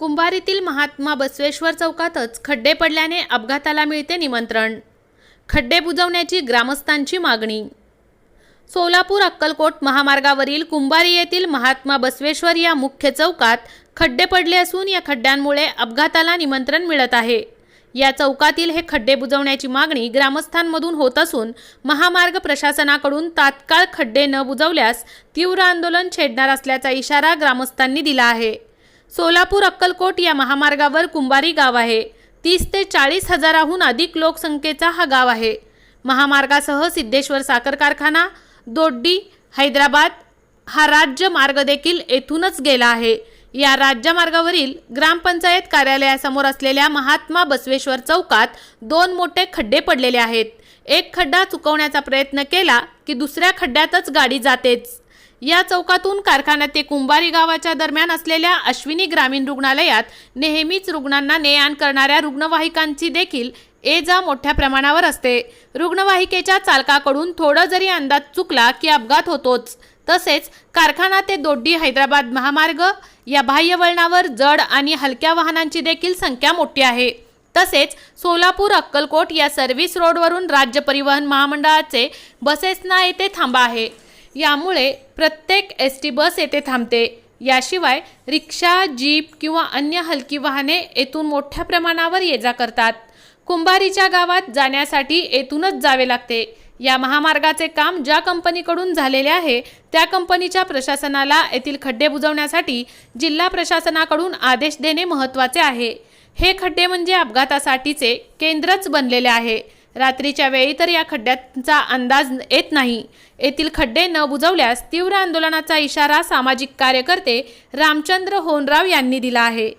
कुंभारीतील महात्मा बसवेश्वर चौकातच खड्डे पडल्याने अपघाताला मिळते निमंत्रण. खड्डे बुजवण्याची ग्रामस्थांची मागणी. सोलापूर अक्कलकोट महामार्गावरील कुंभारी येथील महात्मा बसवेश्वर या मुख्य चौकात खड्डे पडले असून या खड्ड्यांमुळे अपघाताला निमंत्रण मिळत आहे. या चौकातील हे खड्डे बुजवण्याची मागणी ग्रामस्थांमधून होत असून महामार्ग प्रशासनाकडून तात्काळ खड्डे न बुजवल्यास तीव्र आंदोलन छेडणार असल्याचा इशारा ग्रामस्थांनी दिला आहे. सोलापूर अक्कलकोट या महामार्गावर कुंभारी गाव आहे. तीस ते चाळीस हजाराहून अधिक लोकसंख्येचा हा गाव आहे. महामार्गासह सिद्धेश्वर साखर कारखाना दोड्डी हैदराबाद हा राज्य मार्ग देखील येथूनच गेला आहे. या राज्यमार्गावरील ग्रामपंचायत कार्यालयासमोर असलेल्या महात्मा बसवेश्वर चौकात दोन मोठे खड्डे पडलेले आहेत. एक खड्डा चुकवण्याचा प्रयत्न केला की दुसऱ्या खड्ड्यातच गाडी जातेच. या चौकातून कारखाना ते कुंभारी गावाच्या दरम्यान असलेल्या अश्विनी ग्रामीण रुग्णालयात नेहमीच रुग्णांना ने आण करणाऱ्या रुग्णवाहिकांची देखील ए जा मोठ्या प्रमाणावर असते. रुग्णवाहिकेच्या चालकाकडून थोडं जरी अंदाज चुकला की अपघात होतोच तसेच कारखाना ते दोड्डी हैदराबाद महामार्ग या बाह्य वळणावर जड आणि हलक्या वाहनांची देखील संख्या मोठी आहे. तसेच सोलापूर अक्कलकोट या सर्व्हिस रोडवरून राज्य परिवहन महामंडळाचे बसेसना येथे थांबा आहे. यामुळे प्रत्येक एस टी बस येथे थांबते. याशिवाय रिक्षा जीप किंवा अन्य हलकी वाहने येथून मोठ्या प्रमाणावर ये जा करतात. कुंभारीच्या गावात जाण्यासाठी येथूनच जावे लागते. या महामार्गाचे काम ज्या कंपनीकडून झालेले आहे त्या कंपनीच्या प्रशासनाला येथील खड्डे बुजवण्यासाठी जिल्हा प्रशासनाकडून आदेश देणे महत्त्वाचे आहे. हे खड्डे म्हणजे अपघातासाठीचे केंद्रच बनलेले आहे. रात्रीच्या वेळी तर या खड्ड्यांचा अंदाज येत नाही. येथील खड्डे न बुजवल्यास तीव्र आंदोलनाचा इशारा सामाजिक कार्यकर्ते रामचंद्र होनराव यांनी दिला आहे.